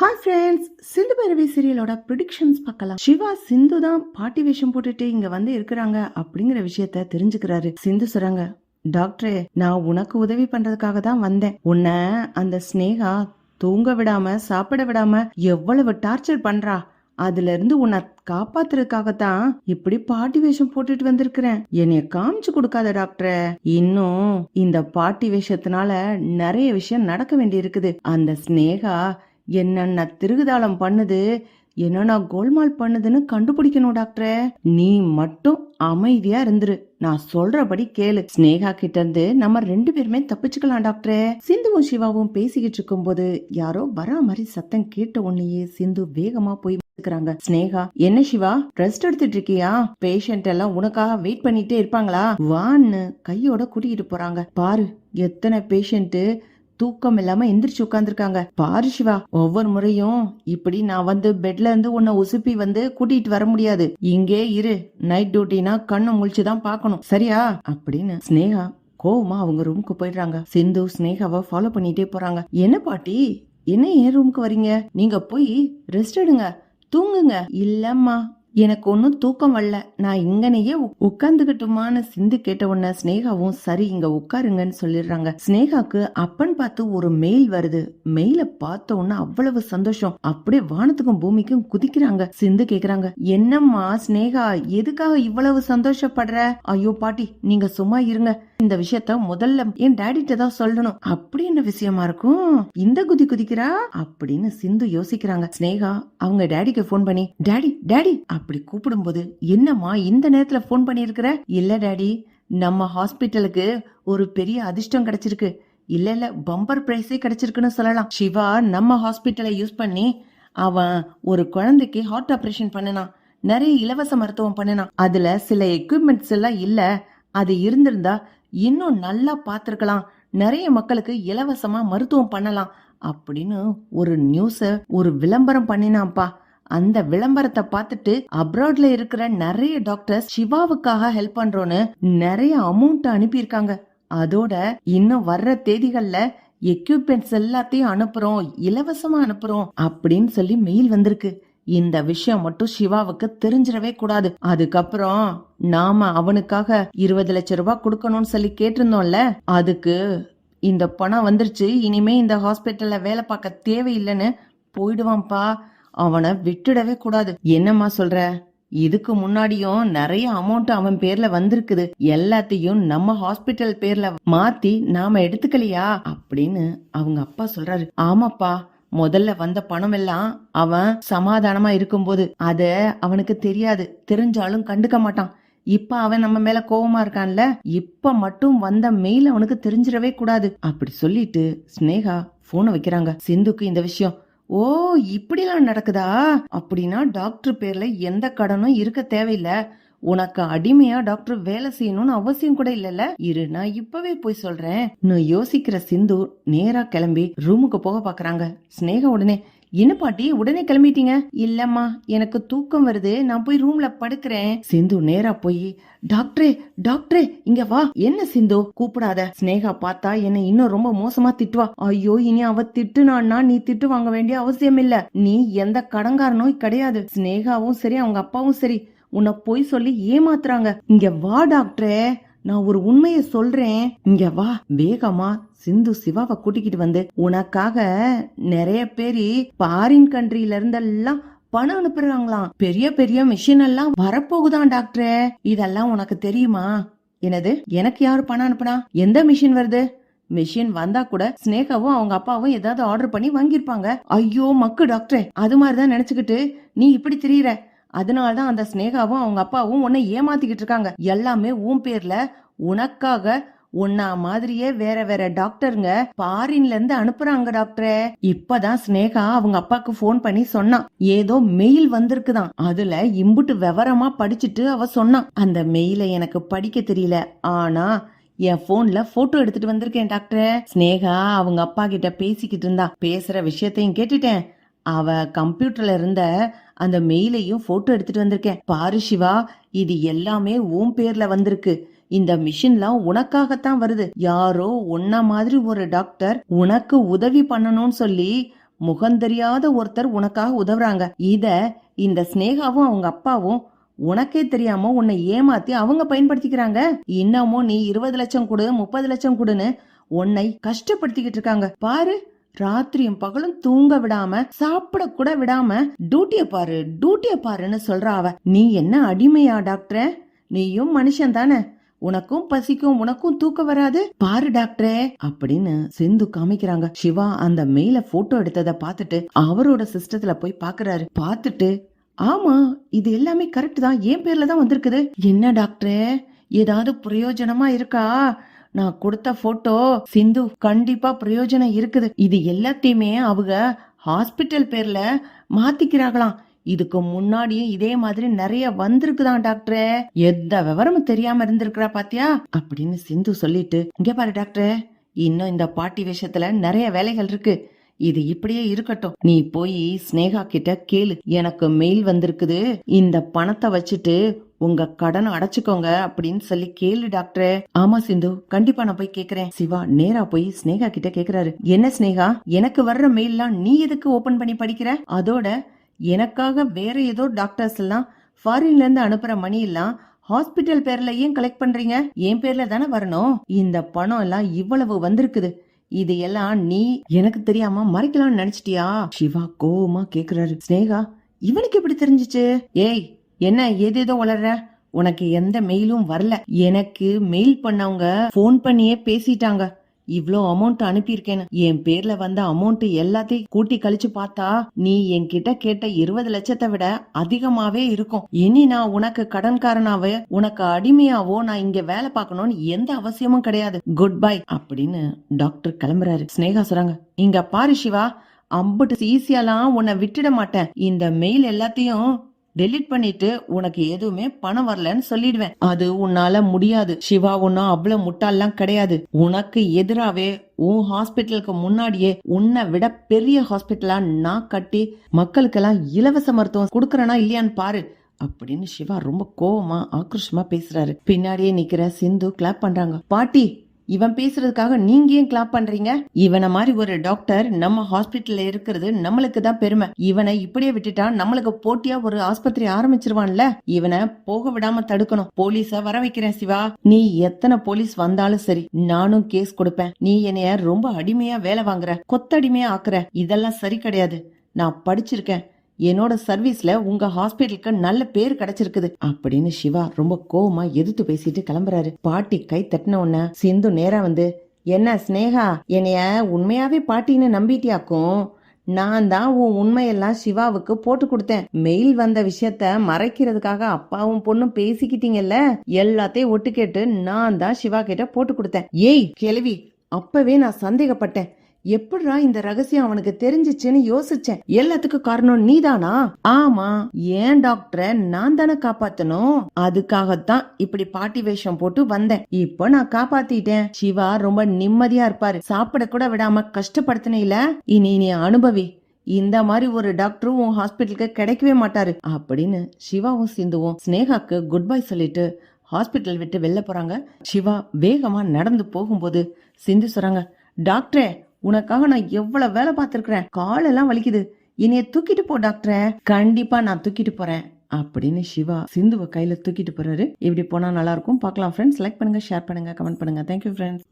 Hi friends Sindhu Bhairavi சீரியலோட predictions பார்க்கலாம். சிவா சிந்து தான் பாட்டி வேஷம் போட்டுட்டு இங்க வந்து இருக்கிறாங்க அப்படிங்கிற விஷயத்த தெரிஞ்சுக்கிறாரு. சிந்து சொல்றாங்க டாக்டரே நான் உனக்கு உதவி பண்றதுக்காக தான் வந்தேன். உன்னை அந்த ஸ்னேகா தூங்க விடாம சாப்பிட விடாம எவ்வளவு டார்ச்சர் பண்றா. அதுல இருந்து உன்னை காப்பாத்துறதுக்காகத்தான் இப்படி பாட்டி வேஷம் போட்டுட்டு வந்திருக்கிறேன். என்னைய காமிச்சு கொடுக்காத டாக்டர். இன்னும் இந்த பாட்டி வேஷத்தினால நிறைய விஷயம் நடக்க வேண்டி இருக்குது அந்த ஸ்னேகா என்னென்ன திருகுதாளம் பண்ணுது? என்னென்ன கோல்மால் பண்ணுதுன்னு கண்டுபிடிக்கணும் டாக்டரே. நீ மட்டும் அமைதியா இருந்துரு. நான் சொல்றபடி கேளு. ஸ்னேகா கிட்ட இருந்து நம்ம ரெண்டு பேருமே தப்பிச்சுக்கலாம் டாக்டரே. சிந்துவும் சிவாவும் பேசிக்கிட்டு இருக்கும்போது யாரோ வரா மாதிரி சத்தம் கேட்ட உடனேயே சிந்து வேகமா போய் இருக்கிறாங்க ஸ்னேகா என்ன சிவா ரெஸ்ட் எடுத்துட்டு இருக்கியா? பேஷண்ட் எல்லாம் உனக்காக வெயிட் பண்ணிட்டே இருப்பாங்களா? வான்னு கையோட கூட்டிகிட்டு போறாங்க. பாரு எத்தனை பேஷண்ட்டு தூக்கம் இல்லாம எந்திரிச்சு உட்காந்துருக்காங்க பாரு சிவா ஒவ்வொரு முறையும் இப்படி நான் வந்து பெட்ல இருந்து உன்னை உசுப்பி வந்து கூட்டிட்டு வர முடியாது. இங்கே இரு நைட் டியூட்டினா கண்ணு முழிச்சு தான் பார்க்கணும். சரியா? அப்படின்னு ஸ்னேகா கோவமா அவங்க ரூமுக்கு போயிடுறாங்க. சிந்து ஸ்னேகாவை ஃபாலோ பண்ணிட்டே போறாங்க. என்ன பாட்டி? என்ன என் ரூமுக்கு வரீங்க? நீங்க போய் ரெஸ்ட் எடுங்க தூங்குங்க. இல்லம்மா எனக்கு ஒன்றும் தூக்கம் வரல. நான் இங்கனையே உட்காந்துக்கிட்டுமான்னு சிந்து கேட்ட உடனே ஸ்னேகாவும் சரி இங்க உட்காருங்கன்னு சொல்லிடுறாங்க. ஸ்னேகாக்கு அப்பன் பார்த்து ஒரு மெயில் வருது. மெயில பார்த்த உடனே அவ்வளவு சந்தோஷம். அப்படியே வானத்துக்கும் பூமிக்கும் குதிக்கிறாங்க. சிந்து கேக்குறாங்க என்னம்மா ஸ்னேகா எதுக்காக இவ்வளவு சந்தோஷப்படுற? ஐயோ பாட்டி நீங்க சும்மா இருங்க. இந்த விஷயத்த முதல்ல என் டேடிட்ட தான் சொல்லணும். அப்படி என்ன விஷயமா இருக்கும்? இந்த குதி குதிக்கிறா? அப்படின்னு சிந்து யோசிக்கிறாங்க. ஸ்னேகா அவங்க டேடிக்கு ஃபோன் பண்ணி டேடி டேடி அப்படி கூப்பிடும்போது என்னம்மா இந்த நேரத்துல ஃபோன் பண்ணியிருக்கிற? இல்ல டாடி. நம்ம ஹாஸ்பிட்டலுக்கு ஒரு பெரிய அதிர்ஷ்டம் கிடைச்சிருக்கு. இல்ல இல்ல பம்பர் பிரைஸே கிடைச்சிருக்குன்னு சொல்லலாம். சிவா நம்ம ஹாஸ்பிட்டலை யூஸ் பண்ணி அவன் ஒரு குழந்தைக்கு ஹார்ட் ஆப்ரேஷன் பண்ணினான். நிறைய இலவச மருத்துவம் பண்ணினான். அதுல சில எக்யூப்மெண்ட்ஸ் எல்லாம் இல்ல. அது இருந்திருந்தா இன்னும் நல்லா பார்த்துருக்கலாம். நிறைய மக்களுக்கு இலவசமா மருத்துவம் பண்ணலாம். அப்படின்னு ஒரு நியூஸ ஒரு விளம்பரம் பண்ணினான்ப்பா. அந்த விளம்பரத்தை பார்த்துட்டு அப்ராட்ல இருக்கிற நிறைய டாக்டர்ஸ் சிவாவுக்காக ஹெல்ப் பண்றோன்னு நிறைய அமௌண்ட் அனுப்பியிருக்காங்க. அதோட இன்னும் வர்ற தேதிகள்ல எக்யூப்மெண்ட்ஸ் எல்லாத்தையும் அனுப்புறோம் இலவசமா அனுப்புறோம் அப்படின்னு சொல்லி மெயில் வந்திருக்கு. இந்த விஷயம் மட்டும் சிவாவுக்கு தெரிஞ்சிடவே கூடாது. அதுக்கப்புறம் நாம அவனுக்காக இருபது லட்சம் ரூபாய் கொடுக்கணும்னு சொல்லி கேட்டிருந்தோம்ல அதுக்கு இந்த பணம் வந்துருச்சு இனிமே இந்த ஹாஸ்பிட்டல்ல வேலை பார்க்க தேவையில்லைன்னு போயிடுவான்ப்பா. அவனை விட்டுடவே கூடாது. என்னம்மா சொல்ற? இதுக்கு முன்னாடியும் நிறைய அமௌண்ட் அவன் பேர்ல வந்திருக்குது. எல்லாத்தையும் நம்ம ஹாஸ்பிட்டல் பேர்ல மாத்தி நாம எடுத்துக்கலையா? அப்படின்னு அவங்க அப்பா சொல்றாரு. ஆமாப்பா முதல்ல வந்த பணம் எல்லாம் அவன் சமாதானமா இருக்கும்போது. அத அவனுக்கு தெரியாது. தெரிஞ்சாலும் கண்டுக்க மாட்டான். இப்ப அவன் நம்ம மேல கோவமா இருக்கான்ல? இப்ப மட்டும் வந்த மெயில் அவனுக்கு தெரிஞ்சிடவே கூடாது. அப்படி சொல்லிட்டு ஸ்னேகா போனை வைக்கிறாங்க. சிந்துக்கு இந்த விஷயம் ஓ இப்படிலாம் நடக்குதா? அப்படின்னா டாக்டர் பேர்ல எந்த கடனும் இருக்க தேவையில்ல. உனக்கு அடிமையா டாக்டர் வேலை செய்யணும்னு அவசியம் கூட இல்லல்ல? இரு நான் இப்பவே போய் சொல்றேன். நான் யோசிக்கிற சிந்து நேரா கிளம்பி ரூமுக்கு போக பாக்குறாங்க. ஸ்னேகா உடனே என்ன பாட்டி உடனே கிளம்பிட்டீங்க? இல்லம்மா எனக்கு தூக்கம் வருது. நான் போய் ரூம்ல படுக்கிறேன். சிந்து நேரா போய் டாக்டரே டாக்டரே இங்க வா. என்ன சிந்து? கூப்பிடாத. ஸ்னேகா பார்த்தா என்ன இன்னும் ரொம்ப மோசமா திட்டுவா. ஐயோ இனி அவ திட்டுனான்னா நீ திட்டு வாங்க வேண்டிய அவசியம் இல்ல. நீ எந்த கடங்காரனும் கிடையாது. ஸ்னேகாவும் சரி அவங்க அப்பாவும் சரி. உன்னை போய் சொல்லி ஏமாத்துறாங்க. இங்க வா டாக்டரே. நான் ஒரு உண்மையை சொல்றேன். இங்க வா. வேகமா சிந்து சிவாவை கூட்டிக்கிட்டு வந்து உனக்காக நிறைய பேரு பாரின் கண்ட்ரில இருந்தெல்லாம் பணம் அனுப்புறாங்களாம். பெரிய பெரிய மிஷின் எல்லாம் வரப்போகுதான் டாக்டரே இதெல்லாம் உனக்கு தெரியுமா? என்னது? எனக்கு யாரு பணம் அனுப்புனா? எந்த மிஷின் வருது? மிஷின் வந்தா கூட ஸ்னேகாவும் அவங்க அப்பாவும் ஏதாவது ஆர்டர் பண்ணி வாங்கியிருப்பாங்க. ஐயோ மக்கு டாக்டரே அது மாதிரிதான் நினைச்சுக்கிட்டு நீ இப்படி திரியிற. அதனாலதான் அந்த ஸ்னேகாவும் அவங்க அப்பாவும் உன்னை ஏமாத்திக்கிட்டு இருக்காங்க. எல்லாமே உன் பேர்ல. உனக்காக உன்னா மாதிரியே வேற வேற டாக்டருங்க பாரின்ல இருந்து அனுப்புறாங்க டாக்டரே. இப்பதான் ஸ்னேகா அவங்க அப்பாக்கு ஃபோன் பண்ணி சொன்னான். ஏதோ மெயில் வந்திருக்குதான். அதுல இம்புட்டு விவரமா படிச்சுட்டு அவ சொன்னான். அந்த மெயில எனக்கு படிக்க தெரியல. ஆனா என் போன்ல போட்டோ எடுத்துட்டு வந்திருக்கேன் டாக்டர். ஸ்னேகா அவங்க அப்பா கிட்ட பேசிக்கிட்டு இருந்தா. பேசுற விஷயத்தையும் கேட்டுட்டேன். அவ கம்ப்யூட்டர்ல இருந்த அந்த மெயிலையும் போட்டோ எடுத்துட்டு வந்திருக்கேன். பாரு சிவா இது எல்லாமே உன் பேர்ல வந்திருக்கு. இந்த மிஷின்லாம் உனக்காகத்தான் வருது. யாரோ உன்ன மாதிரி ஒரு டாக்டர் உனக்கு உதவி பண்ணணும்னு சொல்லி முகந்தெரியாத ஒருத்தர் உனக்காக உதவுறாங்க. இத இந்த ஸ்னேகாவும் அவங்க அப்பாவும் உனக்கே தெரியாம உன்னை ஏமாத்தி அவங்க பயன்படுத்திக்கிறாங்க. இன்னமும் நீ இருபது லட்சம் கொடு முப்பது லட்சம் கொடுன்னு உன்னை கஷ்டப்படுத்திக்கிட்டு இருக்காங்க. பாரு ராத்திரியும் பகலும் தூங்க விடாம சாப்பிட கூட விடாம டியூட்டிய பாரு டியூட்டிய பாருன்னு சொல்றா அவ. நீ என்ன அடிமையா டாக்டரே? நீயும் மனுஷன் தானே? உனக்கும் பசிக்கும் உனக்கும் தூக்கம் வராது. பாரு டாக்டரே அப்படின்னு சிந்து காமிக்கிறாங்க. சிவா அந்த மெயில போட்டோ எடுத்தத பார்த்துட்டு அவரோட சிஸ்டத்துல போய் பாக்குறாரு. பார்த்துட்டு ஆமா இது எல்லாமே கரெக்ட் தான். என் பேர்ல தான் வந்திருக்குது. என்ன டாக்டரே? ஏதாவது பிரயோஜனமா இருக்கா? நான் கொடுத்த போட்டோ சிந்து கண்டிப்பா பிரயோஜனம் இருக்குது. இது எல்லாத்தையுமே அவங்க ஹாஸ்பிட்டல் பேர்ல மாத்திக்கிறாங்களாம். இதுக்கு முன்னாடியும் இதே மாதிரி நிறைய வந்திருக்குதான் டாக்டரே. எந்த விவரமும் தெரியாம இருந்திருக்கிறா பாத்தியா? அப்படின்னு சிந்து சொல்லிட்டு இங்க பாரு டாக்டரே இன்னும் இந்த பாட்டி விஷயத்துல நிறைய வேலைகள் இருக்கு. இது இப்படியே இருக்கட்டும். நீ போய் ஸ்னேகா கிட்ட கேளு. எனக்கு மெயில் வந்திருக்குது. இந்த பணத்தை வச்சுட்டு உங்க கடனை அடைச்சுக்கோங்க அப்படின்னு சொல்லி கேளு டாக்டரே. ஆமா சிந்து கண்டிப்பா நான் போய் கேக்குறேன். சிவா நேரா போய் ஸ்னேகா கிட்ட கேக்குறாரு. என்ன ஸ்னேகா? எனக்கு வர்ற மெயில்லாம் நீ எதுக்கு ஓபன் பண்ணி படிக்கிற? அதோட எனக்காக வேற ஏதோ டாக்டர்ஸ் எல்லாம் ஃபாரின்ல இருந்து அனுப்புற மணி எல்லாம் ஹாஸ்பிட்டல் பேர்ல ஏன் கலெக்ட் பண்றீங்க? என் பேர்ல தானே வரணும்? இந்த பணம் எல்லாம் இவ்வளவு வந்திருக்குது. இது எல்லாம் நீ எனக்கு தெரியாம மறைக்கலாம்னு நினைச்சிட்டியா? சிவா கோவமா கேக்குறாரு. ஸ்னேகா இவனுக்கு எப்படி தெரிஞ்சுச்சு? ஏய் என்ன ஏது ஏதோ வளர்ற? உனக்கு எந்த மெயிலும் வரல. எனக்கு மெயில் பண்ணவங்க ஃபோன் பண்ணியே பேசிட்டாங்க. இவ்ளோ அமௌண்ட் அனுப்பியிருக்கேன்னு. என் பேர்ல வந்த அமௌண்ட் எல்லாத்தையும் கூட்டி கழிச்சு பார்த்தா நீ என்கிட்ட கேட்ட இருபது லட்சத்தை விட அதிகமாவே இருக்கும். இனி நான் உனக்கு கடன்காரனாவே உனக்கு அடிமையாவோ நான் இங்க வேலை பார்க்கணும்னு எந்த அவசியமும் கிடையாது. குட் பை அப்படின்னு டாக்டர் கிளம்புறாரு. ஸ்னேகா சொல்றாங்க இங்க பாரு சிவா அம்புட்டு ஈஸியாலாம் உன்னை விட்டுட மாட்டேன். இந்த மெயில் எல்லாத்தையும் டெலீட் பண்ணிட்டு உனக்கு எதுவுமே பணம் வரலன்னு சொல்லிடுவேன். அது உன்னால முடியாது. சிவா ஒன்னும் அவ்வளவு முட்டாள்லாம் கிடையாது. உனக்கு எதிராவே உன் ஹாஸ்பிட்டலுக்கு முன்னாடியே உன்னை விட பெரிய ஹாஸ்பிட்டலா நான் கட்டி மக்களுக்கெல்லாம் இலவச மருத்துவம் கொடுக்கறனா இல்லையான்னு பாரு. அப்படின்னு சிவா ரொம்ப கோவமா ஆக்ரோஷமா பேசுறாரு. பின்னாடியே நிக்கிற சிந்து கிளாப் பண்றாங்க. பாட்டி இவன் பேசுறதுக்காக நீங்க ஏன் கிளாப் பண்றீங்க? இவனை மாதிரி ஒரு டாக்டர் நம்ம ஹாஸ்பிட்டல்ல இருக்கிறது நம்மளுக்கு தான் பெருமை. இவனை இப்படியே விட்டுட்டா நம்மளுக்கு போட்டியா ஒரு ஆஸ்பத்திரி ஆரம்பிச்சிருவான்ல? இவனை போக விடாம தடுக்கணும். போலீஸ வர வைக்கிறேன் சிவா. நீ எத்தனை போலீஸ் வந்தாலும் சரி நானும் கேஸ் கொடுப்பேன். நீ என்னைய ரொம்ப அடிமையா வேலை வாங்குற கொத்தடிமையா ஆக்குற. இதெல்லாம் சரி கிடையாது. நான் படிச்சிருக்கேன். என்னோட சர்வீஸ்ல உங்க ஹாஸ்பிட்டலுக்கு நல்ல பேர் கிடைச்சிருக்குது அப்படின்னு சிவா ரொம்ப கோவமா எதிர்த்து பேசிட்டு கிளம்புறாரு. பாட்டி கை தட்டின உடனே சிந்து நேரா வந்து என்ன ஸ்னேகா என்னைய உண்மையாவே பாட்டின்னு நம்பிட்டியாக்கும்? நான் தான் உன் உண்மையெல்லாம் சிவாவுக்கு போட்டு கொடுத்தேன். மெயில் வந்த விஷயத்த மறைக்கிறதுக்காக அப்பாவும் பொண்ணும் பேசிக்கிட்டீங்கல்ல? எல்லாத்தையும் ஒட்டு கேட்டு நான் தான் சிவா கிட்ட போட்டு கொடுத்தேன். ஏய் கேள்வி அப்பவே நான் சந்தேகப்பட்டேன். எப்படிரா இந்த ரகசியம் அவனுக்கு தெரிஞ்சிச்சுன்னு யோசிச்சேன். எல்லாத்துக்கும் காரணம் நீதானா? ஆமா ஏன் டாக்டரை நான் தானே காப்பாத்தணும்? அதுக்காகத்தான் இப்படி பாட்டி வேஷம் போட்டு வந்தேன். இப்போ நான் காப்பாத்திட்டேன். சிவா ரொம்ப நிம்மதியா இருப்பாரு. சாப்பிட கூட விடாம கஷ்டப்படுத்தினீல இனி நீ அனுபவி. இந்த மாதிரி ஒரு டாக்டரும் உன் ஹாஸ்பிட்டலுக்கு கிடைக்கவே மாட்டாரு. அப்படின்னு சிவாவும் சிந்துவும் ஸ்னேகாக்கு குட் பை சொல்லிட்டு ஹாஸ்பிட்டல் விட்டு வெளில போறாங்க. சிவா வேகமா நடந்து போகும்போது சிந்து சொல்றாங்க டாக்டரே உனக்காக நான் எவ்வளவு வேலை பார்த்துருக்குறேன்? காலெல்லாம் வலிக்குது. என்னைய தூக்கிட்டு போ டாக்டரை. கண்டிப்பா நான் தூக்கிட்டு போறேன். அப்படின்னு சிவா சிந்துவை கையில தூக்கிட்டு போறாரு. இப்படி போனா நல்லா இருக்கும்? பார்க்கலாம். ஃப்ரெண்ட்ஸ் லைக் பண்ணுங்க ஷேர் பண்ணுங்க கமெண்ட் பண்ணுங்க. Thank you friends